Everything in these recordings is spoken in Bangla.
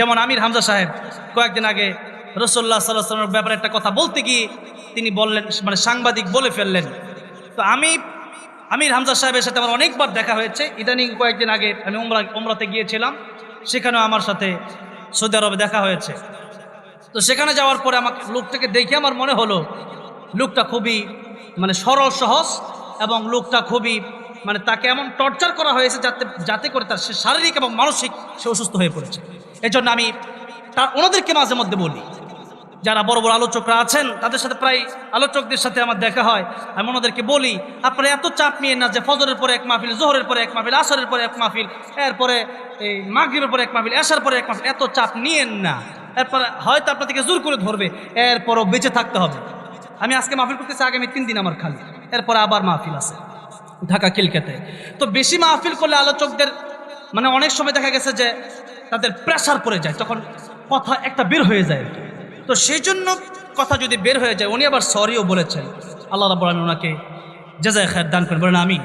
যেমন আমির হামজা সাহেব কয়েকদিন আগে রসোল্লা সাল্লামের ব্যাপারে একটা কথা বলতে গিয়ে তিনি বললেন মানে সাংবাদিক বলে ফেললেন। তো আমি, আমির হামজা সাহেবের সাথে আমার অনেকবার দেখা হয়েছে। ইদানিং কয়েকদিন আগে আমি উমরা, উমরাতে গিয়েছিলাম। সেখানেও আমার সাথে সৌদি আরবে দেখা হয়েছে। তো সেখানে যাওয়ার পরে আমাকে লোকটাকে দেখে আমার মনে হলো, লোকটা খুবই মানে সরল, সহজ এবং লোকটা খুবই মানে তাকে এমন টর্চার করা হয়েছে যাতে যাতে করে তার সে শারীরিক এবং মানসিক সে অসুস্থ হয়ে পড়েছে। এজন্য আমি তার ওনাদেরকে মাঝে মধ্যে বলি, যারা বড় বড় আলোচকরা আছেন, তাদের সাথে প্রায় আলোচকদের সাথে আমার দেখা হয়, আমি ওনাদেরকে বলি, আপনারা এত চাপ নিয়ে না যে ফজরের পরে এক মাহফিল, জোহরের পরে এক মাহফিল, আসরের পরে এক মাহফিল, এরপরে এই মাগরিবের পরে এক মাহফিল এসার পরে এক মাহফিল, এত চাপ নিয়েন না। এরপরে হয়তো আপনাদেরকে জোর করে ধরবে, এরপরও বেঁচে থাকতে হবে। আমি আজকে মাহফিল করতেছি আগামী তিন দিন আমার খালি, এরপরে আবার মাহফিল আছে। ঢাকা কিলকেতে তো বেশি মাহফিল করলে আলোচকদের মানে অনেক সময় দেখা গেছে যে তাদের প্রেশার পড়ে যায়, তখন কথা একটা বের হয়ে যায়। তো সেই জন্য কথা যদি বের হয়ে যায়, উনি আবার সরিও বলেছেন। আল্লাহ রাবুল আলমী ওনাকে জেজায় খায়ের দান করেন, বলেন আমি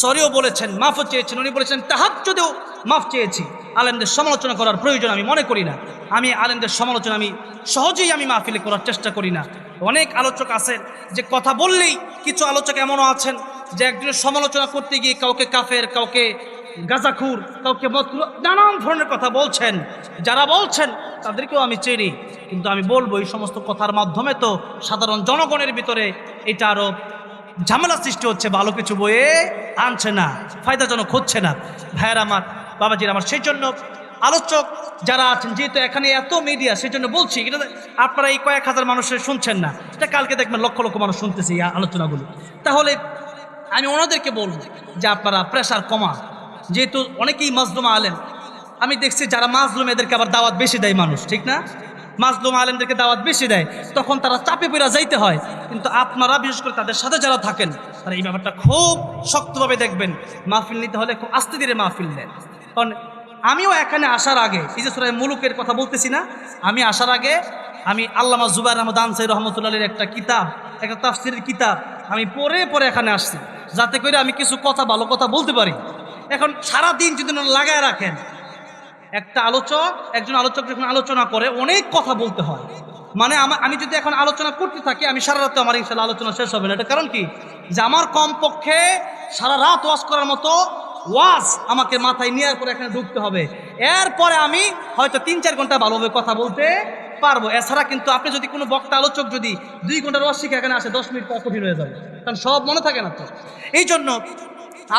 সরিও বলেছেন মাফও চেয়েছেন, উনি বলেছেন তাহার যদিও মাফ চেয়েছি। আলেমদের সমালোচনা করার প্রয়োজন আমি মনে করি না। আমি আলেমদের সমালোচনা আমি সহজেই আমি মাহফিলে করার চেষ্টা করি না। অনেক আলোচক আছেন যে কথা বললেই কিছু আলোচক এমনও আছেন যে একজনের সমালোচনা করতে গিয়ে কাউকে কাফের, কাউকে গাজাখুর, কাউকে মতলুব নানান ধরনের কথা বলছেন। যারা বলছেন, তাদেরকেও আমি চিনি। কিন্তু আমি বলব, এই সমস্ত কথার মাধ্যমে তো সাধারণ জনগণের ভিতরে এটা আরও ঝামেলা সৃষ্টি হচ্ছে, ভালো কিছু বয়ে আনছে না, ফায়দাজনক হচ্ছে না। ভাইয়ের আমার, বাবাজির আমার, সেই জন্য আলোচক যারা আছেন, যেহেতু এখানে এত মিডিয়া সেই জন্য বলছি, এটা আপনারা এই কয়েক হাজার মানুষের শুনছেন না। এটা কালকে দেখবেন লক্ষ লক্ষ মানুষ শুনতেছে এই আলোচনাগুলো। তাহলে আমি ওনাদেরকে বলব যে আপনারা প্রেশার কমা যেহেতু অনেকেই মাজলুম আলেম। আমি দেখছি যারা মাজলুম, এদেরকে আবার দাওয়াত বেশি দেয় মানুষ, ঠিক না? মাজলুম আলেমদেরকে দাওয়াত বেশি দেয়। তখন তারা চাপে পেরা যাইতে হয়। কিন্তু আপনারা, বিশেষ করে তাদের সাথে যারা থাকেন, তারা এই ব্যাপারটা খুব শক্তভাবে দেখবেন। মাহফিল নিতে হলে খুব আস্তে ধীরে মাহফিল নেন কারণ আমিও এখানে আসার আগে, এই যে মুলুকের কথা বলতেছি না, আমি আসার আগে আমি আল্লামা জুবাইর আহমদ আনসাই রহমতুল্লাহের একটা কিতাব, একটা তাফসিরের কিতাব আমি পরে পরে এখানে আসছি। যাতে করে আমি কিছু কথা, ভালো কথা বলতে পারি। এখন সারা দিন যদি লাগায় রাখেন, একটা আলোচক, একজন আলোচক যখন আলোচনা করে, অনেক কথা বলতে হয়। মানে আমার আমি যদি এখন আলোচনা করতে থাকি, আমি সারা রাতে আমার ইনশাল্লাহ আলোচনা শেষ হবে না। এটা কারণ কি? যে আমার কমপক্ষে সারা রাত ওয়াজ করার মতো ওয়াজ আমাকে মাথায় নেওয়ার পরে এখানে ঢুকতে হবে। এরপরে আমি হয়তো তিন চার ঘণ্টা ভালোভাবে কথা বলতে পারব। এছাড়া কিন্তু আপনি যদি কোনো বক্তা আলোচক যদি দুই ঘণ্টার ওয়াজ শিখে এখানে আসে, দশ মিনিট পর কঠিন হয়ে যাবে। কারণ সব মনে থাকে না তো। এই জন্য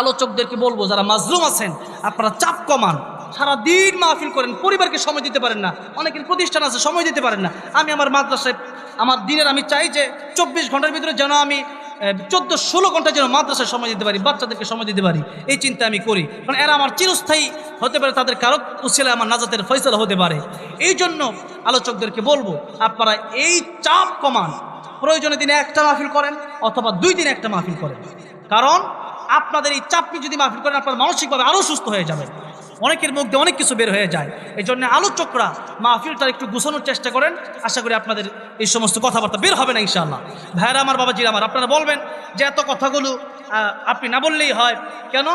আলোচকদেরকে বলব, যারা মাজলুম আছেন, আপনারা চাপ কমান। সারা দিন মাহফিল করেন, পরিবারকে সময় দিতে পারেন না। অনেকের প্রতিষ্ঠান আছে, সময় দিতে পারেন না। আমি আমার মাদ্রাসায়, আমার দিনের আমি চাই যে চব্বিশ ঘণ্টার ভিতরে যেন আমি চোদ্দ ষোলো ঘণ্টা যেন মাদ্রাসায় সময় দিতে পারি, বাচ্চাদেরকে সময় দিতে পারি। এই চিন্তা আমি করি। কারণ এরা আমার চিরস্থায়ী হতে পারে, তাদের কারও উচিলে আমার নাজাতের ফয়সলা হতে পারে। এই জন্য আলোচকদেরকে বলব, আপনারা এই চাপ কমান। প্রয়োজনে দিনে একটা মাহফিল করেন অথবা দুই দিনে একটা মাহফিল করেন। কারণ আপনাদের এই চাপনি যদি মাহফিল করেন, আপনার মানসিকভাবে আরও সুস্থ হয়ে যাবে অনেকের মধ্যে অনেক কিছু বের হয়ে যায়। এই জন্য আলোচকরা মাহফিলটা একটু গুছানোর চেষ্টা করেন। আশা করি আপনাদের এই সমস্ত কথাবার্তা বের হবে না, ইনশাআল্লাহ। ভাইরা আমার, বাবাজির আমার, আপনারা বলবেন যে এত কথাগুলো আপনি না বললেই হয়। কেন?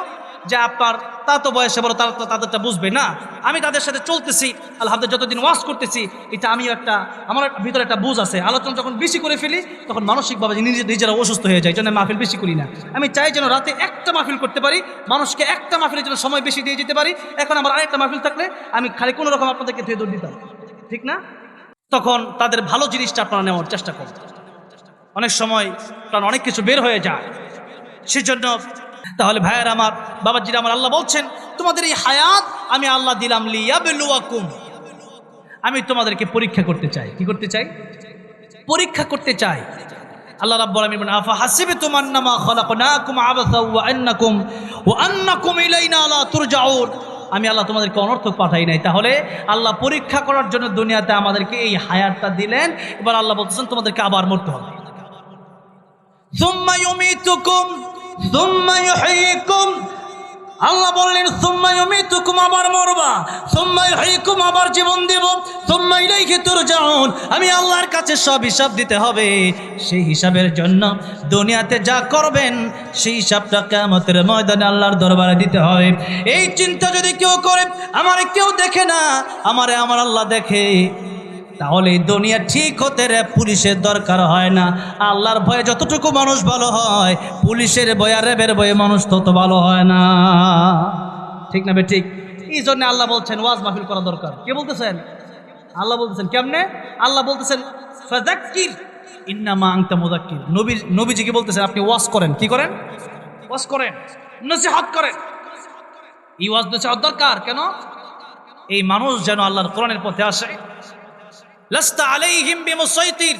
যে আপনার, তা তো বয়সে বড়, তারা তো তাদেরটা বুঝবে না। আমি তাদের সাথে চলতেছি, আলহামদুলিল্লাহ যতদিন ওয়াশ করতেছি, এটা আমিও একটা, আমার ভিতরে একটা বুঝ আছে। আলোচনা যখন বেশি করে ফেলি, তখন মানসিকভাবে নিজে, নিজেরা অসুস্থ হয়ে যায় জন্য মাহফিল বেশি করি না। আমি চাই যেন রাতে একটা মাহফিল করতে পারি, মানুষকে একটা মাহফিলের জন্য সময় বেশি দিয়ে যেতে পারি। এখন আমার আরেকটা মাহফিল থাকলে, আমি খালি কোনো রকম আপনাদেরকে ধুয়ে দৌড় দিতাম। ঠিক না? তখন তাদের ভালো জিনিসটা আপনারা নেওয়ার চেষ্টা করুন। অনেক সময় কারণ অনেক কিছু বের হয়ে যায়। সেজন্য তাহলে ভাইয়ের আমার বাবাজির আমার আল্লাহ বলছেন, তোমাদের এই হায়াত আমি আল্লাহ দিলাম লিয়াবেলুয়াকুম। আমি তোমাদেরকে পরীক্ষা করতে চাই। কি করতে চাই? পরীক্ষা করতে চাই। আল্লাহ রাব্বুল আলামিন আফা হাসিবে তোমার নামা খলাকনাকুম আবাসা ওয়া আন্নাকুম ওয়া আন্নাকুম ইলাইনা লা তুরজাউন। আমি আল্লাহ তোমাদেরকে অনর্থক পাঠাই নাই। তাহলে আল্লাহ পরীক্ষা করার জন্য দুনিয়াতে আমাদেরকে এই হায়ারটা দিলেন। এবার আল্লাহ বলতেছেন, তোমাদেরকে আবার মরতে হবে। সুম্মা ইউমিতুকুম আল্লাহ বললেন সুম্মাই তুকুম আবার মরবা। সুম্মাই হাইকুম আবার জীবন দেব। সুম্মাই লাইকে তোর যাউন আমি আল্লাহর কাছে সব হিসাব দিতে হবে। সেই হিসাবের জন্য দুনিয়াতে যা করবেন, সেই হিসাবটা কেমতের ময়দানে আল্লাহর দরবারে দিতে হয় এই চিন্তা যদি কেউ করে, আমারে কেউ দেখে না, আমারে আমার আল্লাহ দেখে। তাহলে এই দুনিয়া ঠিক হতে রে, পুলিশের দরকার হয় না। আল্লাহর ভয়ে যতটুকু মানুষ ভালো হয়, পুলিশের ভয়ে আর রেবের ভয়ে মানুষ তত ভালো হয় না। ঠিক না বে, ঠিক? এই জন্য আল্লাহ বলছেন, ওয়াজ মাহফিল করা দরকার। কে বলতেছেন? আল্লাহ বলতেছেন, কেমনে? আল্লাহ বলতেছেন ফাজাক্কির ইন্নামা আংতা মুদাক্কির নবী, নবীজি কি বলতেছেন? আপনি ওয়াজ করেন। কি করেন? ওয়াজ করেন। নসিহত করেন। এই ওয়াজ নসিহত দরকার। কেন? এই মানুষ যেন আল্লাহর কোরআনের পথে আসে। লাস্তা আলাইহিম বিমুসাইতির।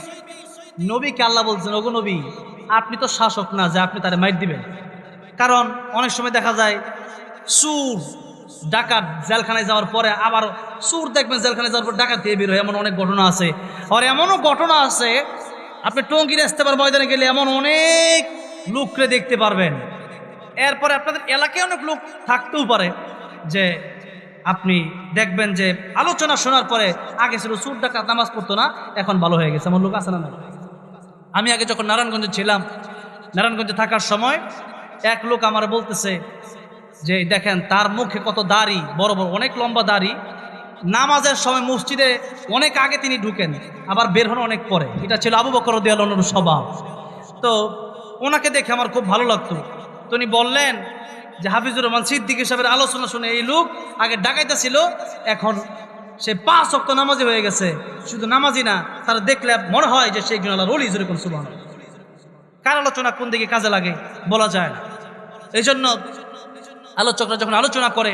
নবীকে আল্লাহ বলছেন, ওগো নবী, আপনি তো শাসক না যে আপনি তারে মাইর দিবেন। কারণ অনেক সময় দেখা যায় সুর ডাকাত জেলখানায় যাওয়ার পরে আবার সুর দেখবেন জেলখানায় যাওয়ার পর ডাকাত দিয়ে বের হয়, এমন অনেক ঘটনা আছে। আর এমনও ঘটনা আছে, আপনি টঙ্গির ইস্তেবার ময়দানে গেলে এমন অনেক লোককে দেখতে পারবেন। এরপরে আপনাদের এলাকায় অনেক লোক থাকতেও পারে যে আপনি দেখবেন যে আলোচনা শোনার পরে, আগে ছিল সুর ডাকাত, নামাজ পড়তো না, এখন ভালো হয়ে গেছে। আমার লোক আছে না আমি আগে যখন নারায়ণগঞ্জে ছিলাম, নারায়ণগঞ্জে থাকার সময় এক লোক আমার বলতেছে যে, দেখেন, তার মুখে কত দাড়ি, বড় বড়, অনেক লম্বা দাড়ি। নামাজের সময় মসজিদে অনেক আগে তিনি ঢুকেন, আবার বের হন অনেক পরে। এটা ছিল আবু বকর দিয়ালনের স্বভাব। তো ওনাকে দেখে আমার খুব ভালো লাগতো। তো উনি বললেন যে হাফিজুর রহমান সিদ্দিক সাহেবের আলোচনা শুনে এই লোক আগে ডাকাইতে ছিল এখন সে পাঁচ অক্ত নামাজি হয়ে গেছে। শুধু নামাজি না, তারা দেখলে মনে হয় যে সেই আল্লাহ রলি জুড়ে কোন সুবাহ কার আলোচনা কোন দিকে কাজে লাগে বলা যায় না। এই জন্য আলোচকরা যখন আলোচনা করে